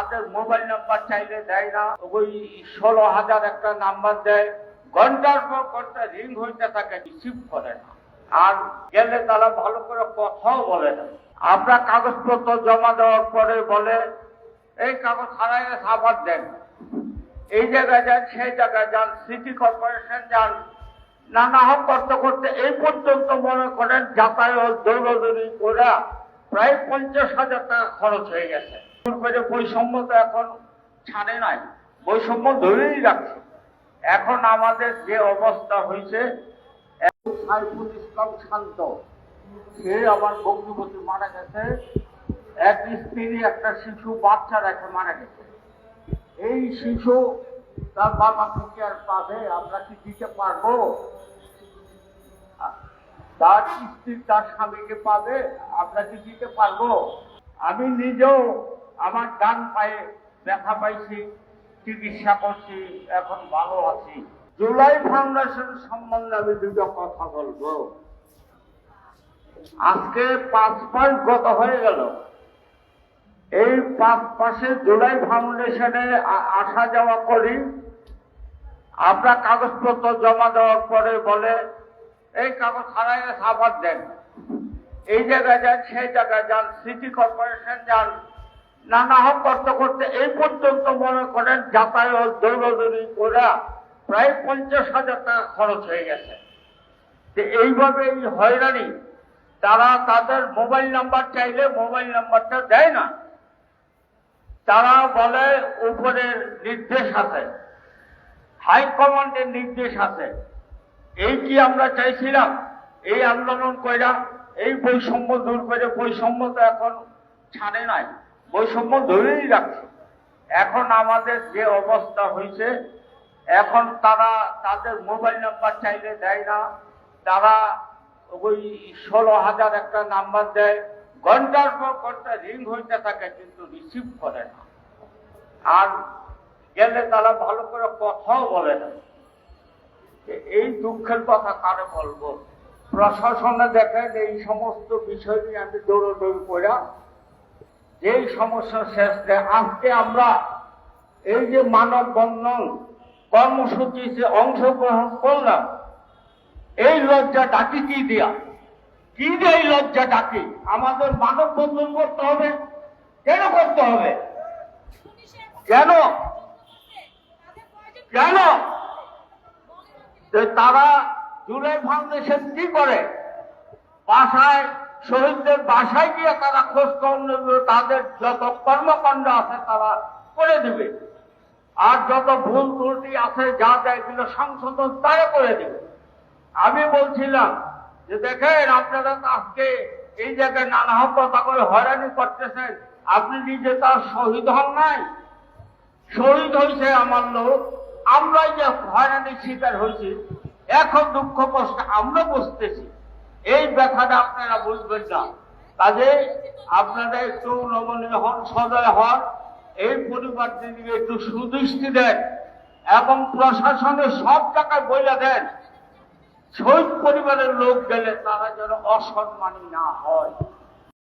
তাদের mobile number চাইলে দেয় না। ওই ষোলো হাজার একটা নাম্বার দেয়। ঘণ্টার পর ঘণ্টা রিং হইতে থাকে রিসিভ করে না। আর গেলে তারা ভালো করে কথাও বলে না। আমরা কাগজপত্র জমা দেওয়ার পরে বলে, এই কাগজ হারাই আবার দেন। এই জায়গায় যান, সেই জায়গায় যান সিটি কর্পোরেশন যান। নানা হোক করতে করতে এই পর্যন্ত মনে করেন যাতায়াত দৌড়দৌড়ি করে প্রায় পঞ্চাশ হাজার টাকা খরচ হয়ে গেছে। পূর্বে বৈষম্য তো এখন ছাড়ে নাই। বৈষম্য ধরেই রাখছে। এখন আমাদের যে অবস্থা হয়েছে সাইফুল ইসলাম শান্ত। সে আমার মারা গেছে। এক স্ত্রী, একটা শিশু, বাচ্চা রেখে মারা গেছে। এই শিশু তার বাবা থেকে আর পাবে, আমরা কি দিতে পারব? তার স্ত্রী তার স্বামীকে পাবে, আমরা কি দিতে পারব? আমি নিজেও আমার ডান পায়ে ব্যথা পাইছি, চিকিৎসা করছি, এখন ভালো আছি। জুলাই ফাউন্ডেশন সম্বন্ধে আমি দুটো কথা বলব। আজকে পাঁচ মাস গত হয়ে গেল। এই পাঁচ মাসে জুলাই ফাউন্ডেশনে আসা যাওয়া করি। আমরা কাগজপত্র জমা দেওয়ার পরে বলে, এই কাগজ হারাই আবার দেন। এই জায়গায় যান, সেই জায়গায় যান, সিটি কর্পোরেশন যান নানা হোক করতে করতে এই পর্যন্ত মনে করেন যাতায়াত দৌড়দৌড়ি করে প্রায় পঞ্চাশ হাজার টাকা খরচ হয়ে গেছে। যে এইভাবে এই হয়রানি, তারা তাদের মোবাইল নাম্বার চাইলে মোবাইল নাম্বারটা দেয় না। তারা বলে উপরের নির্দেশ আছে হাইকমান্ডের নির্দেশ আছে। এই কি আমরা চাইছিলাম? এই আন্দোলন কইরা, এই বৈষম্য দূর করে, বৈষম্য তো এখন ছাড়ে নাই। বৈষম্য ধরেই রাখছে। এখন আমাদের যে অবস্থা হয়েছে, এখন তারা তাদের মোবাইল নাম্বার চাইলে দেয় না। তারা ওই ষোলো হাজার একটা নাম্বার দেয়। ঘণ্টার পর ঘণ্টা রিং হইতে থাকে, কিন্তু রিসিভ করে না। আর গেলে তারা ভালো করে কথাও বলে না। এই দুঃখের কথা কারে বলব? প্রশাসনে দেখেন, এই সমস্ত বিষয় নিয়ে আমি দৌড়দৌড়ি করা যেই সমস্যা শেষ আজকে আমরা এই যে মানব বন্ধন কর্মসূচিতে অংশগ্রহণ করলাম, এই লজ্জা ডাকি কি দিয়া? কি দিয়ে এই লজ্জা ডাকি? আমাদের মানব বন্ধন করতে হবে। কেন করতে হবে? কেন? কেন? তারা জুলাই ফাউন্ডেশন কি করে? বাসায় শহীদদের বাসায় গিয়ে তারা খোঁজ খবর তাদের যত কর্মকাণ্ড আছে তারা করে দিবে। আর যত ভুল ত্রুটি আছে যা এগুলো সংশোধন তারা করে দিবে। আমি বলছিলাম যে দেখেন, আপনারা আজকে এই জায়গায় নানা কথা করে হয়রানি করতেছেন। আপনি নিজে তার শহীদ হন নাই। শহীদ হয়েছে আমার লোক। আমরাই যে হয়রানির শিকার হয়েছি, এখন দুঃখ কষ্ট আমরা বুঝতেছি। এই ব্যথাটা আপনারা বুঝবেন না। কাজে আপনারা একটু নমনীয় হন সদয় হন। এই পরিবারটি দিকে একটু সুদৃষ্টি দেন এবং প্রশাসনের সব টাকায় বইলা দেন শহীদ পরিবারের লোক গেলে তারা যেন অসম্মানী না হয়।